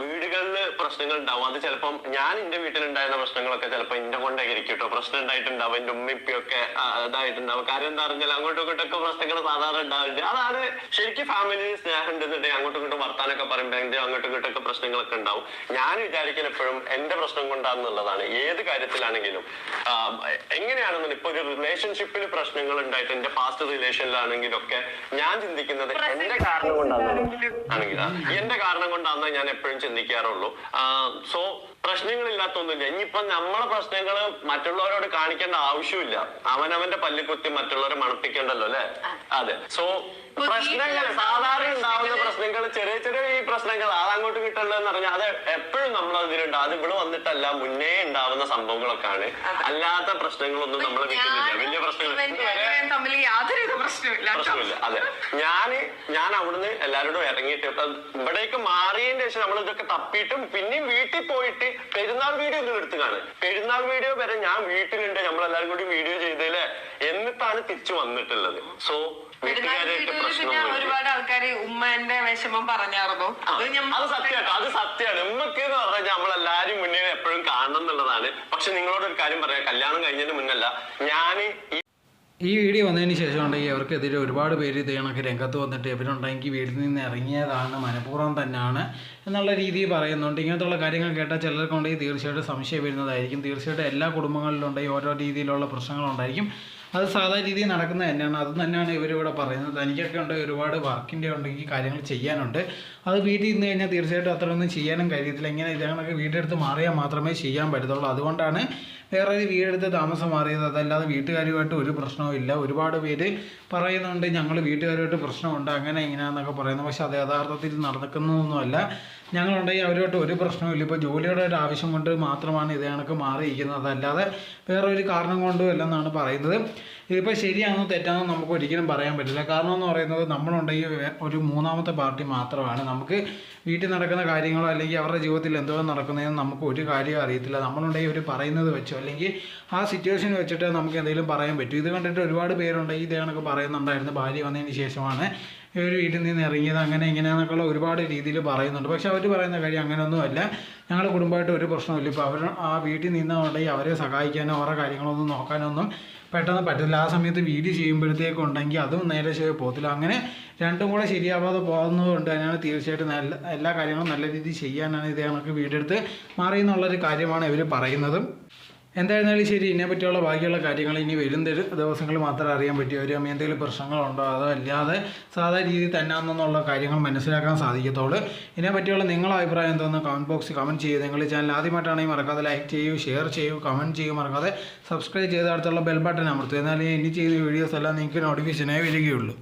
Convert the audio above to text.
വീടുകളിൽ പ്രശ്നങ്ങൾ ഉണ്ടാവും. അത് ചിലപ്പം ഞാൻ എന്റെ വീട്ടിലുണ്ടായിരുന്ന പ്രശ്നങ്ങളൊക്കെ ചിലപ്പോൾ എന്റെ കൊണ്ടായിരിക്കും കേട്ടോ പ്രശ്നം ഉണ്ടായിട്ടുണ്ടാവും. എന്റെ ഉമ്മിപ്പിയൊക്കെ ഇതായിട്ടുണ്ടാവും. കാര്യം എന്താ പറഞ്ഞാൽ അങ്ങോട്ടും ഇങ്ങോട്ടൊക്കെ പ്രശ്നങ്ങൾ സാധാരണ ഉണ്ടാവില്ല അതാണ് ശരിക്കും ഫാമിലി സ്നേഹം ഉണ്ടെന്നുണ്ടെങ്കിൽ അങ്ങോട്ടും ഇങ്ങോട്ടും വർത്താനൊക്കെ പറയുമ്പോൾ എന്റെ അങ്ങോട്ടും ഇങ്ങോട്ടൊക്കെ പ്രശ്നങ്ങളൊക്കെ ഉണ്ടാവും. ഞാൻ വിചാരിക്കുന്ന എപ്പോഴും എന്റെ പ്രശ്നം കൊണ്ടാണെന്നുള്ളതാണ് ഏത് കാര്യത്തിലാണെങ്കിലും എങ്ങനെയാണെന്നു ഇപ്പൊ ഒരു റിലേഷൻഷിപ്പിൽ പ്രശ്നങ്ങൾ ഉണ്ടായിട്ട് എന്റെ പാസ്റ്റ് റിലേഷനിലാണെങ്കിലും ഒക്കെ ഞാൻ ചിന്തിക്കുന്നത് എന്റെ കാരണം കൊണ്ടാണ് ആണെങ്കിൽ എന്റെ കാരണം കൊണ്ടാണെന്ന് ഞാൻ എപ്പോഴും ചിന്തിക്കാറുള്ളൂ. സോ പ്രശ്നങ്ങളില്ലാത്തൊന്നുമില്ല. ഇനിയിപ്പം നമ്മളെ പ്രശ്നങ്ങൾ മറ്റുള്ളവരോട് കാണിക്കേണ്ട ആവശ്യമില്ല. അവനവന്റെ പല്ലിക്കുത്തി മറ്റുള്ളവരെ മണപ്പിക്കണ്ടല്ലോ അല്ലെ? അതെ. സോ പ്രശ്നങ്ങൾ സാധാരണ ഉണ്ടാവുന്ന പ്രശ്നങ്ങൾ ചെറിയ ചെറിയ ഈ പ്രശ്നങ്ങൾ അത് അങ്ങോട്ട് കിട്ടണ്ടെന്ന് പറഞ്ഞാൽ അത് എപ്പോഴും നമ്മൾ അതിലുണ്ട് അത് ഇവിടെ വന്നിട്ടല്ല മുന്നേ ഉണ്ടാവുന്ന സംഭവങ്ങളൊക്കെയാണ്. അല്ലാത്ത പ്രശ്നങ്ങളൊന്നും നമ്മൾ വീട്ടിലില്ല. വലിയ പ്രശ്നങ്ങൾ. തമ്മിൽ യാതൊരുവിധ പ്രശ്നമില്ല. അതെ. ഞാൻ ഞാൻ അവിടുന്ന് എല്ലാവരോടും ഇറങ്ങിയിട്ട് ഇവിടേക്ക് മാറിയതിന് ശേഷം നമ്മൾ ഇതൊക്കെ തപ്പിയിട്ടും പിന്നെയും വീട്ടിൽ പോയിട്ട് പെരുന്നാൾ വീഡിയോ ഒന്നും എടുത്തു കാണും. പെരുന്നാൾ വീഡിയോ വരെ ഞാൻ വീട്ടിലുണ്ട്. നമ്മൾ എല്ലാവരും കൂടി വീഡിയോ ചെയ്തല്ലേ? എന്നിട്ടാണ് തിരിച്ചു വന്നിട്ടുള്ളത്. സോ ഒരുപാട് ആൾക്കാര് ഉമ്മന്റെ വിഷമം പറഞ്ഞായിരുന്നു. അത് സത്യമാട്ടോ. അത് സത്യമാണ്. ഉമ്മക്ക് എന്ന് പറഞ്ഞാൽ നമ്മളെല്ലാരും മുന്നേ എപ്പോഴും കാണണം എന്നുള്ളതാണ്. പക്ഷെ നിങ്ങളോട് ഒരു കാര്യം പറയാം. കല്യാണം കഴിഞ്ഞതിന് മുന്നല്ല. ഞാൻ ഈ വീഡിയോ വന്നതിന് ശേഷം ഉണ്ടെങ്കിൽ അവർക്കെതിരെ ഒരുപാട് പേര് ഇത് കണക്ക് രംഗത്ത് വന്നിട്ട് ഇവരുണ്ടെങ്കിൽ വീട്ടിൽ നിന്ന് ഇറങ്ങിയതാണ് മനഃപൂർവം തന്നെയാണ് എന്നുള്ള രീതിയിൽ പറയുന്നുണ്ട്. ഇങ്ങനത്തുള്ള കാര്യങ്ങൾ കേട്ടാൽ ചിലർക്കുണ്ടെങ്കിൽ തീർച്ചയായിട്ടും സംശയം വരുന്നതായിരിക്കും. തീർച്ചയായിട്ടും എല്ലാ കുടുംബങ്ങളിലുണ്ടെങ്കിൽ ഓരോ രീതിയിലുള്ള പ്രശ്നങ്ങളുണ്ടായിരിക്കും അത് സാധാരണ രീതിയിൽ നടക്കുന്നത് തന്നെയാണ്. അത് തന്നെയാണ് ഇവരിവിടെ പറയുന്നത്. തനിക്കൊക്കെ ഉണ്ട് ഒരുപാട് വർക്കിന്റെ ഉണ്ടെങ്കിൽ കാര്യങ്ങൾ ചെയ്യാനുണ്ട്. അത് വീട്ടിൽ നിന്ന് കഴിഞ്ഞാൽ തീർച്ചയായിട്ടും അത്രയൊന്നും ചെയ്യാനും കഴിയത്തില്ല. ഇങ്ങനെ ഇതേണൊക്കെ വീടെടുത്ത് മാറിയാൽ മാത്രമേ ചെയ്യാൻ പറ്റത്തുള്ളൂ. അതുകൊണ്ടാണ് വേറെ ഒരു വീടെടുത്ത് താമസം മാറിയത്. അതല്ലാതെ വീട്ടുകാരുമായിട്ട് ഒരു പ്രശ്നവും ഇല്ല. ഒരുപാട് പേര് പറയുന്നുണ്ട് ഞങ്ങൾ വീട്ടുകാരുമായിട്ട് പ്രശ്നമുണ്ട് അങ്ങനെ ഇങ്ങനെയാണെന്നൊക്കെ പറയുന്നു. പക്ഷെ അത് യഥാർത്ഥത്തിൽ നടക്കുന്നതൊന്നുമല്ല. ഞങ്ങളുണ്ടെങ്കിൽ അവരുമായിട്ട് ഒരു പ്രശ്നവും ഇപ്പോൾ ജോലിയുടെ ഒരു ആവശ്യം കൊണ്ട് മാത്രമാണ് ഇത് കണക്ക് മാറിയിരിക്കുന്നത്. അതല്ലാതെ വേറെ ഒരു കാരണം കൊണ്ടും അല്ലെന്നാണ് പറയുന്നത്. ഇതിപ്പോൾ ശരിയാണോ തെറ്റാണോ നമുക്ക് ഒരിക്കലും പറയാൻ പറ്റില്ല. കാരണം എന്ന് പറയുന്നത് നമ്മളുണ്ടെങ്കിൽ ഒരു മൂന്നാമത്തെ പാർട്ടി മാത്രമാണ്. നമുക്ക് വീട്ടിൽ നടക്കുന്ന കാര്യങ്ങളോ അല്ലെങ്കിൽ അവരുടെ ജീവിതത്തിൽ എന്തോ നടക്കുന്നതെന്ന് നമുക്ക് ഒരു കാര്യം അറിയത്തില്ല. നമ്മളുണ്ടെങ്കിൽ അവർ പറയുന്നത് വെച്ചോ അല്ലെങ്കിൽ ആ സിറ്റുവേഷൻ വെച്ചിട്ട് നമുക്ക് എന്തെങ്കിലും പറയാൻ പറ്റും. ഇത് കണ്ടിട്ട് ഒരുപാട് പേരുണ്ടെങ്കിൽ ഇതേ കണക്ക് പറയുന്നുണ്ടായിരുന്നു. ഭാര്യ വന്നതിന് ശേഷമാണ് ഇവർ വീട്ടിൽ നിന്ന് ഇറങ്ങിയത് അങ്ങനെ ഇങ്ങനെയെന്നൊക്കെയുള്ള ഒരുപാട് രീതിയിൽ പറയുന്നുണ്ട്. പക്ഷെ അവർ പറയുന്ന കാര്യം അങ്ങനെയൊന്നുമല്ല. ഞങ്ങളുടെ കുടുംബമായിട്ട് ഒരു പ്രശ്നമില്ല ഇപ്പോൾ അവർ ആ വീട്ടിൽ നിന്നുണ്ടെങ്കിൽ അവരെ സഹായിക്കാനോ അവരുടെ കാര്യങ്ങളൊന്നും നോക്കാനൊന്നും പെട്ടെന്ന് പറ്റില്ല ആ സമയത്ത് വീഡിയോ ചെയ്യുമ്പോഴത്തേക്കും ഉണ്ടെങ്കിൽ അതും നേരെ ശരി പോകത്തില്ല. അങ്ങനെ രണ്ടും കൂടെ ശരിയാവാതെ പോകുന്നത് കൊണ്ട് തന്നെയാണ് തീർച്ചയായിട്ടും നല്ല എല്ലാ കാര്യങ്ങളും നല്ല രീതിയിൽ ചെയ്യാനാണ് ഇത് കണക്ക് വീടെടുത്ത് മാറി എന്നുള്ളൊരു കാര്യമാണ് ഇവർ പറയുന്നതും. എന്തായിരുന്നാലും ശരി ഇതിനെ പറ്റിയുള്ള ബാക്കിയുള്ള കാര്യങ്ങൾ ഇനി വരും ദിവസങ്ങൾ മാത്രമേ അറിയാൻ പറ്റൂ ഒരു എന്തെങ്കിലും പ്രശ്നങ്ങളുണ്ടോ? അതോ അല്ലാതെ സാധാരണ രീതിയിൽ തന്നെയാണെന്നുള്ള കാര്യങ്ങൾ മനസ്സിലാക്കാൻ സാധിക്കത്തുള്ളൂ ഇതിനെ പറ്റിയുള്ള നിങ്ങളുടെ അഭിപ്രായം എന്തോന്ന് കമന്റ് ബോക്സിൽ കമന്റ് ചെയ്യുക നിങ്ങൾ ചാനൽ ആദ്യമായിട്ടാണെങ്കിൽ മറക്കാതെ ലൈക്ക് ചെയ്യൂ ഷെയർ ചെയ്യൂ കമന്റ് ചെയ്യൂ. മറക്കാതെ സബ്സ്ക്രൈബ് ചെയ്ത അടുത്തുള്ള ബെൽ ബട്ടൺ അമർത്തുക എന്നാലേ ഇനി ചെയ്ത വീഡിയോസ് എല്ലാം നിങ്ങൾക്ക് നോട്ടിഫിക്കേഷനായി വരികയുള്ളൂ.